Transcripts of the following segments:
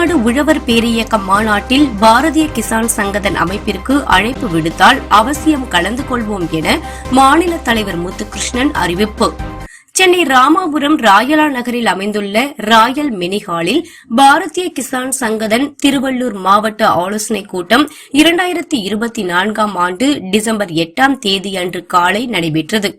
தமிழ்நாடு உழவர் பேரியக்க மாநாட்டில் பாரதிய கிசான் சங்கதன் அமைப்பிற்கு அழைப்பு விடுத்தால் அவசியம் கலந்து கொள்வோம் என மாநில தலைவர் முத்துகிருஷ்ணன் அறிவிப்பு. சென்னை ராமாபுரம் ராயலா நகரில் அமைந்துள்ள ராயல் மினிஹாலில் பாரதிய கிசான் சங்கதன் திருவள்ளூர் மாவட்ட ஆலோசனைக் கூட்டம் இரண்டாயிரத்தி இருபத்தி நான்காம் ஆண்டு டிசம்பர் எட்டாம் தேதியன்று காலை நடைபெற்றது.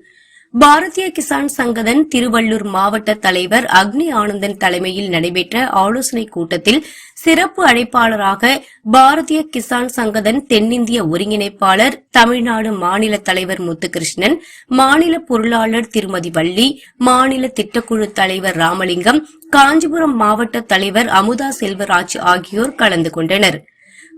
பாரதிய கிசான் சங்கதன் திருவள்ளூர் மாவட்ட தலைவர் அக்னி ஆனந்தன் தலைமையில் நடைபெற்ற ஆலோசனைக் கூட்டத்தில் சிறப்பு அழைப்பாளராக பாரதிய கிசான் சங்கதன் தென்னிந்திய ஒருங்கிணைப்பாளர் தமிழ்நாடு மாநில தலைவர் முத்துகிருஷ்ணன் மாநில பொருளாளர் திருமதி வள்ளி மாநில திட்டக்குழு தலைவர் ராமலிங்கம் காஞ்சிபுரம் மாவட்ட தலைவர் அமுதா செல்வராஜ் ஆகியோர் கலந்து கொண்டனர்.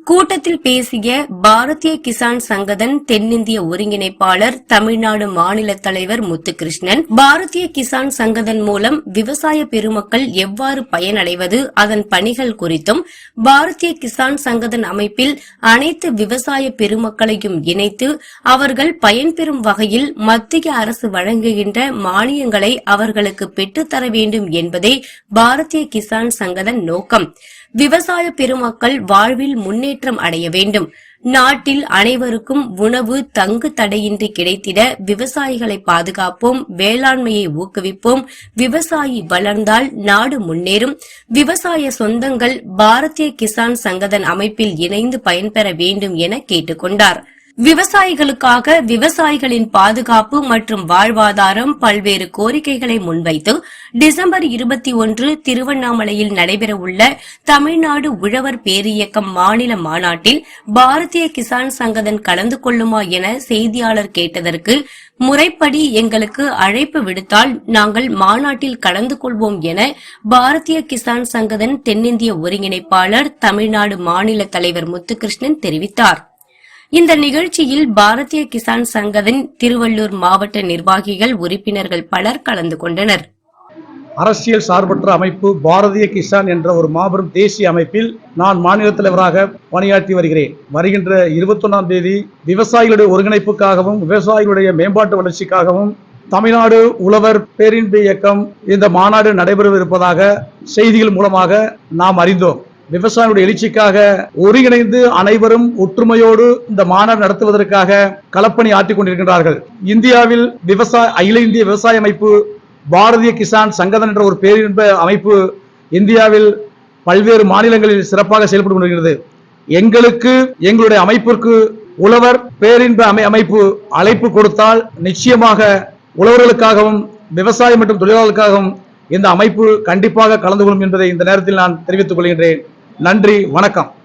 கூட்டத்தில் பேசிய பாரதிய கிசான் சங்கதன் தென்னிந்திய ஒருங்கிணைப்பாளர் தமிழ்நாடு மாநில தலைவர் முத்துகிருஷ்ணன் பாரதிய கிசான் சங்கதன் மூலம் விவசாய பெருமக்கள் எவ்வாறு பயனடைவது அதன் பணிகள் குறித்தும் பாரதிய கிசான் சங்கதன் அமைப்பில் அனைத்து விவசாய பெருமக்களையும் இணைத்து அவர்கள் பயன்பெறும் வகையில் மத்திய அரசு வழங்குகின்ற மானியங்களை அவர்களுக்கு பெற்றுத்தர வேண்டும் என்பதே பாரதிய கிசான் சங்கதன் நோக்கம். விவசாய பெருமக்கள் வாழ்வில் முன்னேற்றம் அடைய வேண்டும். நாட்டில் அனைவருக்கும் உணவு தங்கு தடையின்றி கிடைத்திட விவசாயிகளை பாதுகாப்போம் வேளாண்மையை ஊக்குவிப்போம் விவசாயி வளர்ந்தால் நாடு முன்னேறும். விவசாய சொந்தங்கள் பாரதிய கிசான் சங்கதன் அமைப்பில் இணைந்து பயன்பெற வேண்டும் என கேட்டுக்கொண்டார். விவசாயிகளுக்காக விவசாயிகளின் பாதுகாப்பு மற்றும் வாழ்வாதாரம் பல்வேறு கோரிக்கைகளை முன்வைத்து டிசம்பர் இருபத்தி ஒன்று திருவண்ணாமலையில் நடைபெறவுள்ள தமிழ்நாடு உழவர் பேரியக்கம் மாநில மாநாட்டில் பாரதிய கிசான் சங்கதன் கலந்து கொள்ளுமா என செய்தியாளர் கேட்டதற்கு முறைப்படி எங்களுக்கு அழைப்பு விடுத்தால் நாங்கள் மாநாட்டில் கலந்து கொள்வோம் என பாரதிய கிசான் சங்கதன் தென்னிந்திய ஒருங்கிணைப்பாளர் தமிழ்நாடு மாநில தலைவர் முத்துகிருஷ்ணன் தெரிவித்தார். இந்த நிகழ்ச்சியில் பாரதிய கிசான் சங்கத்தின் திருவள்ளூர் மாவட்ட நிர்வாகிகள் உறுப்பினர்கள் பலர் கலந்து கொண்டனர். அரசியல் சார்பற்ற அமைப்பு பாரதிய கிசான் என்ற ஒரு மாபெரும் தேசிய அமைப்பில் நான் மாநில தலைவராக பணியாற்றி வருகிறேன். வருகின்ற இருபத்தொன்னாம் தேதி விவசாயிகளுடைய ஒருங்கிணைப்புக்காகவும் விவசாயிகளுடைய மேம்பாட்டு வளர்ச்சிக்காகவும் தமிழ்நாடு உழவர் பேரின்பு இயக்கம் இந்த மாநாடு நடைபெறவிருப்பதாக செய்திகள் மூலமாக நாம் அறிந்தோம். விவசாயிகளுடைய எழுச்சிக்காக ஒருங்கிணைந்து அனைவரும் ஒற்றுமையோடு இந்த மாநாடு நடத்துவதற்காக களப்பணி ஆற்றிக் கொண்டிருக்கின்றார்கள். இந்தியாவில் விவசாய அகில இந்திய விவசாய அமைப்பு பாரதிய கிசான் சங்கதன் என்ற ஒரு பேரின்ப அமைப்பு இந்தியாவில் பல்வேறு மாநிலங்களில் சிறப்பாக செயல்பட்டு கொண்டிருக்கிறது. எங்களுக்கு எங்களுடைய அமைப்பிற்கு உழவர் பேரின்ப அமை அமைப்பு அழைப்பு கொடுத்தால் நிச்சயமாக உழவர்களுக்காகவும் விவசாயம் மற்றும் தொழிலாளர்களுக்காகவும் இந்த அமைப்பு கண்டிப்பாக கலந்து கொள்ளும் என்பதை இந்த நேரத்தில் நான் தெரிவித்துக் கொள்கின்றேன். நன்றி வணக்கம்.